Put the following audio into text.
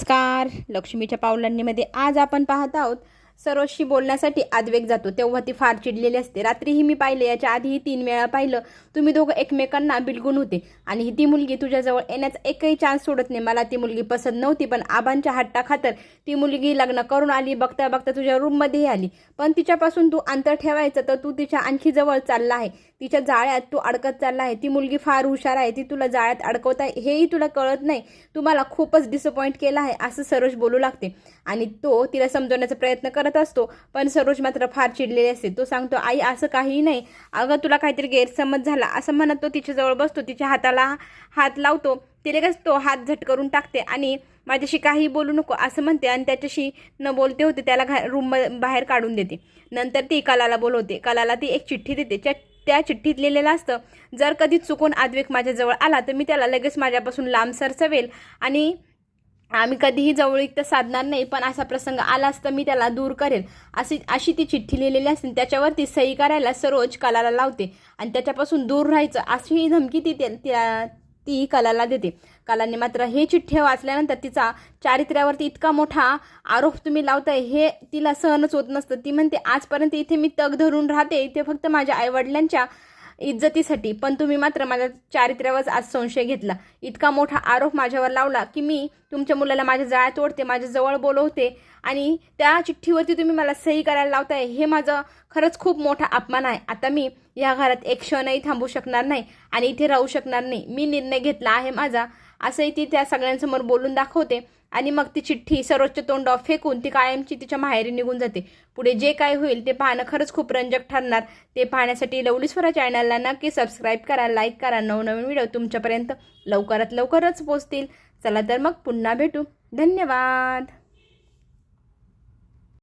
नमस्कार. लक्ष्मीच्या पावलांनीमध्ये आज आपण पाहत आहोत सरोजशी बोलण्यासाठी आदवेग जातो. तेव्हा ती फार चिडलेली असते. रात्रीही मी पाहिले याच्या आधीही तीन वेळा पाहिलं. तुम्ही दोघं एकमेकांना बिलगून होते. आणि ही ती मुलगी तुझ्याजवळ येण्याचा एकही चान्स सोडत नाही. मला ती मुलगी पसंत नव्हती पण आबांच्या हट्टाखातर ती मुलगी लग्न करून आली बघता बघता तुझ्या रूममध्येही आली. पण तिच्यापासून तू अंतर ठेवायचं तर तू तिच्या आणखी जवळ चालला आहे. तिच्या जाळ्यात तू अडकत चालला आहे. ती मुलगी फार हुशार आहे. ती तुला जाळ्यात अडकवत आहे. हेही तुला कळत नाही. तुम्हाला खूपच डिसअपॉइंट केलं आहे असं सरोज बोलू लागते. आणि तो तिला समजवण्याचा प्रयत्न करत असतो. पण सरोज मात्र फार चिडलेली असते. तो सांगतो आई असं काहीही नाही. अगं तुला काहीतरी गैरसमज झाला. असं म्हणत तो तिच्याजवळ बसतो. तिच्या हाताला हात लावतो. ती लगेच तो हात झटकरून टाकते आणि माझ्याशी काही बोलू नको. असं म्हणते आणि त्याच्याशी न बोलते होते त्याला घा रूम बाहेर काढून देते. नंतर ती कलाला बोलवते. कलाला ती एक चिठ्ठी देते. त्या त्या चिठ्ठीत लिहिलेलं असतं जर कधी चुकून आद्वेक माझ्याजवळ आला तर मी त्याला लगेच माझ्यापासून लांब सरसवेल आणि आम्ही कधीही जवळीक तर साधणार नाही पण असा प्रसंग आलाच तर मी त्याला दूर करेल. अशी अशी ती चिठ्ठी लिहिलेली असते त्याच्यावरती सही करायला सरोज कलाला लावते आणि त्याच्यापासून दूर राहायचं अशी ही धमकी ती त्या- त्या ती कलाला देते. कलाने मात्र हे चिठ्ठी वाचल्यानंतर तिचा चारित्र्यावरती इतका मोठा आरोप तुम्ही लावताय हे तिला सहनच होत नसतं. ती म्हणते आजपर्यंत इथे मी तग धरून राहते इथे फक्त माझ्या आईवडिलांच्या इज्जतीसाठी. पण तुम्ही मात्र माझ्या चारित्र्यावर आज संशय घेतला. इतका मोठा आरोप माझ्यावर लावला की मी तुमच्या मुलाला माझ्या जाळ्यात ओढते माझ्याजवळ बोलवते आणि त्या चिठ्ठीवरती तुम्ही मला सही करायला लावताय हे माझं खरंच खूप मोठा अपमान आहे. आता मी या घरात एक क्षणही थांबू शकणार नाही आणि इथे राहू शकणार नाही. मी निर्णय घेतला आहे माझा असंही ती त्या सगळ्यांसमोर बोलून दाखवते. आणि मग ती चिठ्ठी सर्वोच्च तोंडावर फेकून ती कायमची तिच्या माहेरी निघून जाते. पुढे जे काय होईल ते पाहणं खरंच खूप रंजक ठरणार. ते पाहण्यासाठी लवली स्वरा चॅनलला नक्की सबस्क्राईब करा लाईक करा. नवनवीन व्हिडिओ तुमच्यापर्यंत लवकरात लवकरच पोचतील चला तर मग पुन्हा भेटू. धन्यवाद!